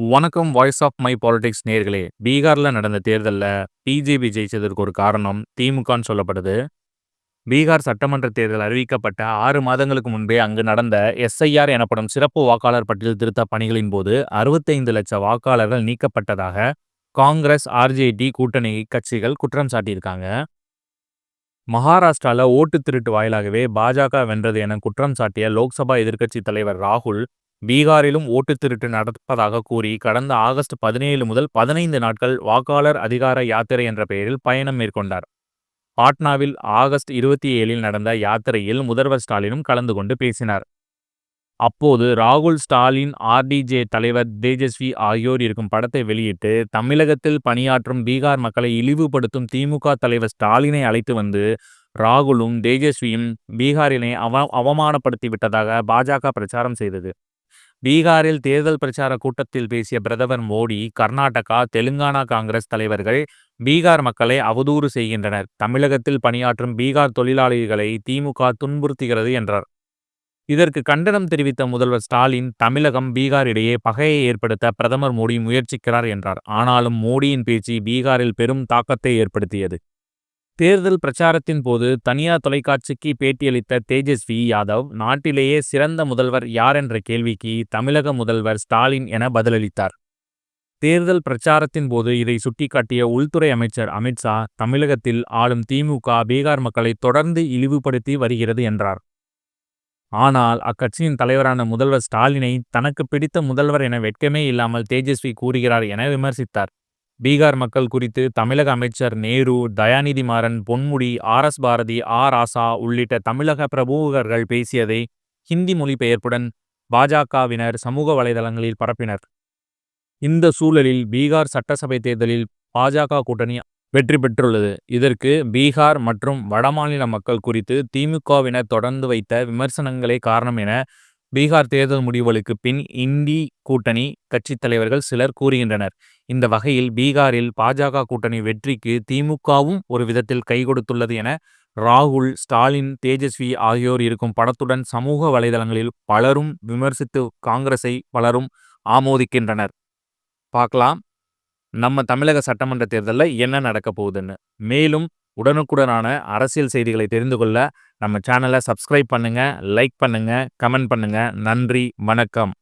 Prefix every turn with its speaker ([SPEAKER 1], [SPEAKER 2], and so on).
[SPEAKER 1] வணக்கம் voice of my politics நேர்களே. பீகாரில் நடந்த தேர்தலில் பிஜேபி ஜெயிச்சதற்கு ஒரு காரணம் திமுகன்னு சொல்லப்படுது. பீகார் சட்டமன்ற தேர்தல் அறிவிக்கப்பட்ட ஆறு மாதங்களுக்கு முன்பே அங்கு நடந்த எஸ்ஐஆர் எனப்படும் சிறப்பு வாக்காளர் பட்டியல் திருத்த பணிகளின் போது அறுபத்தைந்து லட்சம் வாக்காளர்கள் நீக்கப்பட்டதாக காங்கிரஸ் ஆர்ஜேடி கூட்டணி கட்சிகள் குற்றம் சாட்டியிருக்காங்க. மகாராஷ்டிராவில் ஓட்டு திருட்டு வாயிலாகவே பாஜக வென்றது என குற்றம் சாட்டிய லோக்சபா எதிர்க்கட்சி தலைவர் ராகுல் பீகாரிலும் ஓட்டு திருட்டு நடப்பதாக கூறி கடந்த ஆகஸ்ட் பதினேழு முதல் பதினைந்து நாட்கள் வாக்காளர் அதிகார யாத்திரை என்ற பெயரில் பயணம் மேற்கொண்டார். பாட்னாவில் ஆகஸ்ட் இருபத்தி ஏழில் நடந்த யாத்திரையில் முதல்வர் ஸ்டாலினும் கலந்து கொண்டு பேசினார். அப்போது ராகுல் ஸ்டாலின் ஆர்டிஜே தலைவர் தேஜஸ்வி ஆகியோர் இருக்கும் படத்தை வெளியிட்டு தமிழகத்தில் பணியாற்றும் பீகார் மக்களை இழிவுபடுத்தும் திமுக தலைவர் ஸ்டாலினை அழைத்து வந்து ராகுலும் தேஜஸ்வியும் பீகாரினை அவ அவமானப்படுத்தி விட்டதாக பாஜக பிரச்சாரம் செய்தது. பீகாரில் தேர்தல் பிரச்சார கூட்டத்தில் பேசிய பிரதமர் மோடி கர்நாடகா தெலுங்கானா காங்கிரஸ் தலைவர்கள் பீகார் மக்களை அவதூறு செய்கின்றனர். தமிழகத்தில் பணியாற்றும் பீகார் தொழிலாளிகளை திமுக துன்புறுத்துகிறது என்றார். இதற்கு கண்டனம் தெரிவித்த முதல்வர் ஸ்டாலின் தமிழகம் பீகார் இடையே பகையை ஏற்படுத்த பிரதமர் மோடி முயற்சிக்கிறார் என்றார். ஆனாலும் மோடியின் பேச்சு பீகாரில் பெரும் தாக்கத்தை ஏற்படுத்தியது. தேர்தல் பிரச்சாரத்தின் போது தனியார் தொலைக்காட்சிக்கு பேட்டியளித்த தேஜஸ்வி யாதவ் நாட்டிலேயே சிறந்த முதல்வர் யார் என்ற கேள்விக்கு தமிழக முதல்வர் ஸ்டாலின் என பதிலளித்தார். தேர்தல் பிரச்சாரத்தின் போது இதை சுட்டிக்காட்டிய உள்துறை அமைச்சர் அமித்ஷா தமிழகத்தில் ஆளும் திமுக பீகார் மக்களை தொடர்ந்து இழிவுபடுத்தி வருகிறது என்றார். ஆனால் அக்கட்சியின் தலைவரான முதல்வர் ஸ்டாலினை தனக்கு பிடித்த முதல்வர் என வெட்கமே இல்லாமல் தேஜஸ்வி கூறுகிறார் என விமர்சித்தார். பீகார் மக்கள் குறித்து தமிழக அமைச்சர் Nehru Dayanidhi Maran Ponmudi R S Bharathi R Asa உள்ளிட்ட தமிழக பிரபுகர்கள் பேசியதை ஹிந்தி மொழிபெயர்ப்புடன் பாஜகவினர் சமூக வலைதளங்களில் பரப்பினர். இந்த சூழலில் பீகார் சட்டசபை தேர்தலில் பாஜக கூட்டணி வெற்றி பெற்றுள்ளது. இதற்கு பீகார் மற்றும் வடமாநில மக்கள் குறித்து திமுகவினர் தொடர்ந்து வைத்த விமர்சனங்களே காரணம் என பீகார் தேர்தல் முடிவுகளுக்கு பின் இந்தி கூட்டணி கட்சித் தலைவர்கள் சிலர் கூறுகின்றனர். இந்த வகையில் பீகாரில் பாஜக கூட்டணி வெற்றிக்கு திமுகவும் ஒரு விதத்தில் கை கொடுத்துள்ளது என ராகுல் ஸ்டாலின் தேஜஸ்வி ஆகியோர் இருக்கும் படத்துடன் சமூக வலைதளங்களில் பலரும் விமர்சித்து காங்கிரஸை பலரும் ஆமோதிக்கின்றனர். பார்க்கலாம். நம்ம தமிழக சட்டமன்ற தேர்தலில் என்ன நடக்க போகுதுன்னு. மேலும் உடனுக்குடனான அரசியல் செய்திகளை தெரிந்து கொள்ள நம்ம சேனலை சப்ஸ்கிரைப் பண்ணுங்கள் லைக் பண்ணுங்கள் கமெண்ட் பண்ணுங்கள் நன்றி வணக்கம்.